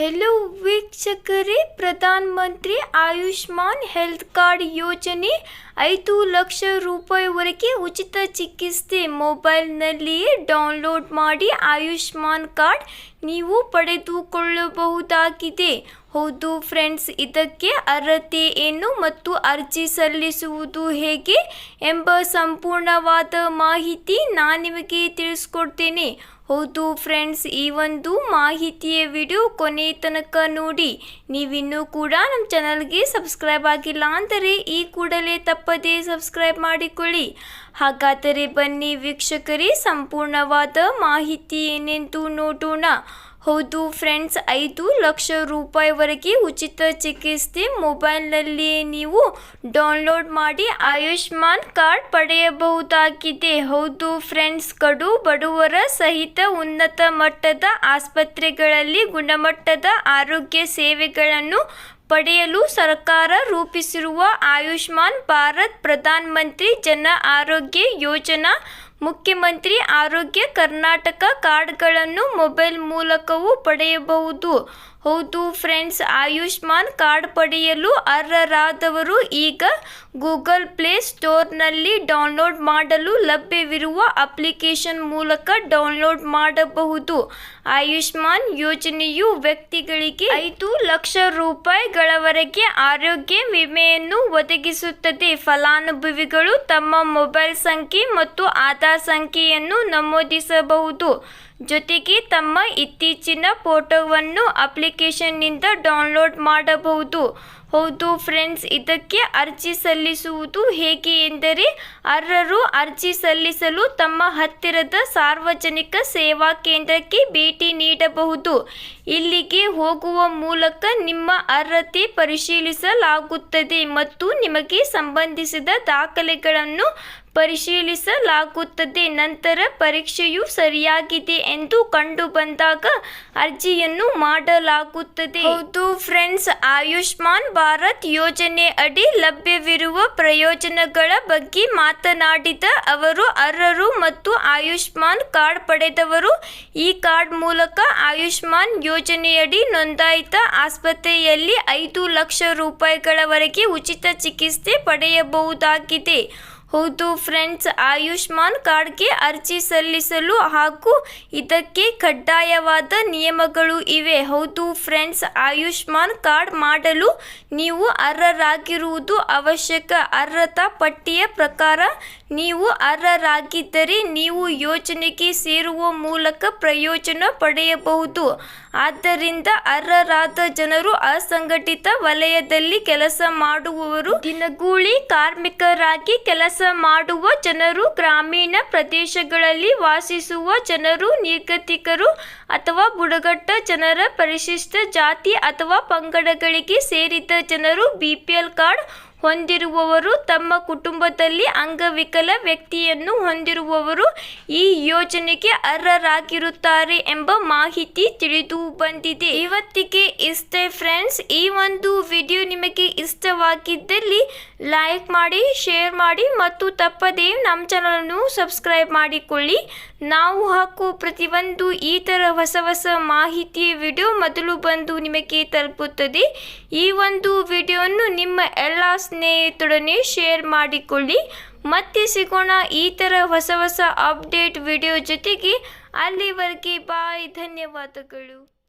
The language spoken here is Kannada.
ಹೆಲೋ ವೀಕ್ಷಕರೇ. ಪ್ರಧಾನ ಮಂತ್ರಿ ಆಯುಷ್ಮಾನ್ ಹೆಲ್ತ್ ಕಾರ್ಡ್ ಯೋಜನೆ ಐದು ಲಕ್ಷ ರೂಪಾಯಿವರೆಗೆ ಉಚಿತ ಚಿಕಿತ್ಸೆ ಮೊಬೈಲ್ನಲ್ಲಿಯೇ ಡೌನ್ಲೋಡ್ ಮಾಡಿ ಆಯುಷ್ಮಾನ್ ಕಾರ್ಡ್ ನೀವು ಪಡೆದುಕೊಳ್ಳಬಹುದಾಗಿದೆ. ಹೌದು ಫ್ರೆಂಡ್ಸ್, ಇದಕ್ಕೆ ಅರ್ಹತೆ ಏನು ಮತ್ತು ಅರ್ಜಿ ಸಲ್ಲಿಸುವುದು ಹೇಗೆ ಎಂಬ ಸಂಪೂರ್ಣವಾದ ಮಾಹಿತಿ ನಾನು ನಿಮಗೆ ತಿಳಿಸ್ಕೊಡ್ತೇನೆ. ಹೌದು ಫ್ರೆಂಡ್ಸ್, ಈ ಒಂದು ಮಾಹಿತಿಯ ವಿಡಿಯೋ ಕೊನೆ ತನಕ ನೋಡಿ. ನೀವಿನ್ನೂ ಕೂಡ ನಮ್ಮ ಚಾನಲ್ಗೆ ಸಬ್ಸ್ಕ್ರೈಬ್ ಆಗಿಲ್ಲ ಅಂದರೆ ಈ ಕೂಡಲೇ ತಪ್ಪದೇ ಸಬ್ಸ್ಕ್ರೈಬ್ ಮಾಡಿಕೊಳ್ಳಿ. ಹಾಗಾದರೆ ಬನ್ನಿ ವೀಕ್ಷಕರೇ, ಸಂಪೂರ್ಣವಾದ ಮಾಹಿತಿ ಏನೆಂದು ನೋಡೋಣ. ಹೌದು ಫ್ರೆಂಡ್ಸ್, ಐದು ಲಕ್ಷ ರೂಪಾಯಿವರೆಗೆ ಉಚಿತ ಚಿಕಿತ್ಸೆ ಮೊಬೈಲ್ನಲ್ಲಿಯೇ ನೀವು ಡೌನ್ಲೋಡ್ ಮಾಡಿ ಆಯುಷ್ಮಾನ್ ಕಾರ್ಡ್ ಪಡೆಯಬಹುದಾಗಿದೆ. ಹೌದು ಫ್ರೆಂಡ್ಸ್, ಕಡು ಬಡವರ ಸಹಿತ ಉನ್ನತ ಮಟ್ಟದ ಆಸ್ಪತ್ರೆಗಳಲ್ಲಿ ಗುಣಮಟ್ಟದ ಆರೋಗ್ಯ ಸೇವೆಗಳನ್ನು ಪಡೆಯಲು ಸರ್ಕಾರ ರೂಪಿಸಿರುವ ಆಯುಷ್ಮಾನ್ ಭಾರತ್ ಪ್ರಧಾನ ಮಂತ್ರಿ ಜನ ಆರೋಗ್ಯ ಯೋಜನಾ, ಮುಖ್ಯಮಂತ್ರಿ ಆರೋಗ್ಯ ಕರ್ನಾಟಕ ಕಾರ್ಡ್ಗಳನ್ನು ಮೊಬೈಲ್ ಮೂಲಕವೂ ಪಡೆಯಬಹುದು. ಹೌದು ಫ್ರೆಂಡ್ಸ್ ಆಯುಷ್ಮಾನ್ ಕಾರ್ಡ್ ಪಡೆಯಲು ಅರ್ಹರಾದವರು ಈಗ ಗೂಗಲ್ ಪ್ಲೇ ಸ್ಟೋರ್ನಲ್ಲಿ ಡೌನ್ಲೋಡ್ ಮಾಡಲು ಲಭ್ಯವಿರುವ ಅಪ್ಲಿಕೇಶನ್ ಮೂಲಕ ಡೌನ್ಲೋಡ್ ಮಾಡಬಹುದು. ಆಯುಷ್ಮಾನ್ ಯೋಜನೆಯು ವ್ಯಕ್ತಿಗಳಿಗೆ ಐದು ಲಕ್ಷ ರೂಪಾಯಿಗಳವರೆಗೆ ಆರೋಗ್ಯ ವಿಮೆಯನ್ನು ಒದಗಿಸುತ್ತದೆ. ಫಲಾನುಭವಿಗಳು ತಮ್ಮ ಮೊಬೈಲ್ ಸಂಖ್ಯೆ ಮತ್ತು ಆಧಾರ್ ಸಂಖ್ಯೆಯನ್ನು ನಮೂದಿಸಬಹುದು. ಜೊತೆಗೆ ತಮ್ಮ ಇತ್ತೀಚಿನ ಫೋಟೋವನ್ನು ಅಪ್ಲಿಕೇಶನ್ನಿಂದ ಡೌನ್ಲೋಡ್ ಮಾಡಬಹುದು. ಹೌದು ಫ್ರೆಂಡ್ಸ್, ಇದಕ್ಕೆ ಅರ್ಜಿ ಸಲ್ಲಿಸುವುದು ಹೇಗೆ ಎಂದರೆ, ಅರ್ಹರು ಅರ್ಜಿ ಸಲ್ಲಿಸಲು ತಮ್ಮ ಹತ್ತಿರದ ಸಾರ್ವಜನಿಕ ಸೇವಾ ಕೇಂದ್ರಕ್ಕೆ ಭೇಟಿ ನೀಡಬಹುದು. ಇಲ್ಲಿಗೆ ಹೋಗುವ ಮೂಲಕ ನಿಮ್ಮ ಅರ್ಹತೆ ಪರಿಶೀಲಿಸಲಾಗುತ್ತದೆ ಮತ್ತು ನಿಮಗೆ ಸಂಬಂಧಿಸಿದ ದಾಖಲೆಗಳನ್ನು ಪರಿಶೀಲಿಸಲಾಗುತ್ತದೆ. ನಂತರ ಪರೀಕ್ಷೆಯು ಸರಿಯಾಗಿದೆ ಎಂದು ಕಂಡು ಬಂದಾಗ ಅರ್ಜಿಯನ್ನು ಮಾಡಲಾಗುತ್ತದೆ. ಹೌದು ಫ್ರೆಂಡ್ಸ್, ಆಯುಷ್ಮಾನ್ ಭಾರತ್ ಯೋಜನೆ ಅಡಿ ಲಭ್ಯವಿರುವ ಪ್ರಯೋಜನಗಳ ಬಗ್ಗೆ ಮಾತನಾಡಿದ ಅವರು, ಅರ್ಹರು ಮತ್ತು ಆಯುಷ್ಮಾನ್ ಕಾರ್ಡ್ ಪಡೆದವರು ಈ ಕಾರ್ಡ್ ಮೂಲಕ ಆಯುಷ್ಮಾನ್ ಯೋಜನೆಯಡಿ ನೋಂದಾಯಿತ ಆಸ್ಪತ್ರೆಯಲ್ಲಿ ಐದು ಲಕ್ಷ ರೂಪಾಯಿಗಳವರೆಗೆ ಉಚಿತ ಚಿಕಿತ್ಸೆ ಪಡೆಯಬಹುದಾಗಿದೆ. ಹೌದು ಫ್ರೆಂಡ್ಸ್, ಆಯುಷ್ಮಾನ್ ಕಾರ್ಡ್ಗೆ ಅರ್ಜಿ ಸಲ್ಲಿಸಲು ಹಾಗೂ ಇದಕ್ಕೆ ಕಡ್ಡಾಯವಾದ ನಿಯಮಗಳು ಇವೆ. ಹೌದು ಫ್ರೆಂಡ್ಸ್, ಆಯುಷ್ಮಾನ್ ಕಾರ್ಡ್ ಮಾಡಲು ನೀವು ಅರ್ಹರಾಗಿರುವುದು ಅವಶ್ಯಕ. ಅರ್ಹತಾ ಪಟ್ಟಿಯ ಪ್ರಕಾರ ನೀವು ಅರ್ಹರಾಗಿದ್ದರೆ ನೀವು ಯೋಜನೆಗೆ ಸೇರುವ ಮೂಲಕ ಪ್ರಯೋಜನ ಪಡೆಯಬಹುದು. ಆದ್ದರಿಂದ ಅರ್ಹರಾದ ಜನರು ಅಸಂಘಟಿತ ವಲಯದಲ್ಲಿ ಕೆಲಸ ಮಾಡುವವರು ದಿನಗೂಳಿ ಕಾರ್ಮಿಕರಾಗಿ ಕೆಲಸ ಮಾಡುವ ಜನರು ಗ್ರಾಮೀಣ ಪ್ರದೇಶಗಳಲ್ಲಿ ವಾಸಿಸುವ ಜನರು, ನಿರ್ಗತಿಕರು ಅಥವಾ ಬುಡಗಟ್ಟ ಜನರ ಪರಿಶಿಷ್ಟ ಜಾತಿ ಅಥವಾ ಪಂಗಡಗಳಿಗೆ ಸೇರಿದ ಜನರು ಬಿಪಿಎಲ್ ಕಾರ್ಡ್ ಹೊಂದಿರುವವರು ತಮ್ಮ ಕುಟುಂಬದಲ್ಲಿ ಅಂಗವಿಕಲ ವ್ಯಕ್ತಿಯನ್ನು ಹೊಂದಿರುವವರು ಈ ಯೋಜನೆಗೆ ಅರ್ಹರಾಗಿರುತ್ತಾರೆ ಎಂಬ ಮಾಹಿತಿ ತಿಳಿದು ಬಂದಿದೆ. ಇವತ್ತಿಗೆ ಇಷ್ಟೇ ಫ್ರೆಂಡ್ಸ್ ಈ ಒಂದು ವಿಡಿಯೋ ನಿಮಗೆ ಇಷ್ಟವಾಗಿದ್ದಲ್ಲಿ ಲೈಕ್ ಮಾಡಿ ಶೇರ್ ಮಾಡಿ ಮತ್ತು ತಪ್ಪದೇ ನಮ್ಮ ಚಾನಲನ್ನು ಸಬ್ಸ್ಕ್ರೈಬ್ ಮಾಡಿಕೊಳ್ಳಿ. ನಾವು ಹಾಕೋ ಪ್ರತಿಯೊಂದು ಈ ಥರ ಹೊಸ ಹೊಸ ಮಾಹಿತಿಯ ವಿಡಿಯೋ ಮೊದಲು ಬಂದು ನಿಮಗೆ ತಲುಪುತ್ತದೆ. ಈ ಒಂದು ವಿಡಿಯೋವನ್ನು ನಿಮ್ಮ ಎಲ್ಲ ಸ್ನೇಹಿತರೊಡನೆ ಶೇರ್ ಮಾಡಿಕೊಳ್ಳಿ. ಮತ್ತೆ ಸಿಗೋಣ ಈ ಥರ ಹೊಸ ಹೊಸ ಅಪ್ಡೇಟ್ ವಿಡಿಯೋ ಜೊತೆಗೆ. ಅಲ್ಲಿವರೆಗೆ ಬಾಯ್ ಧನ್ಯವಾದಗಳು.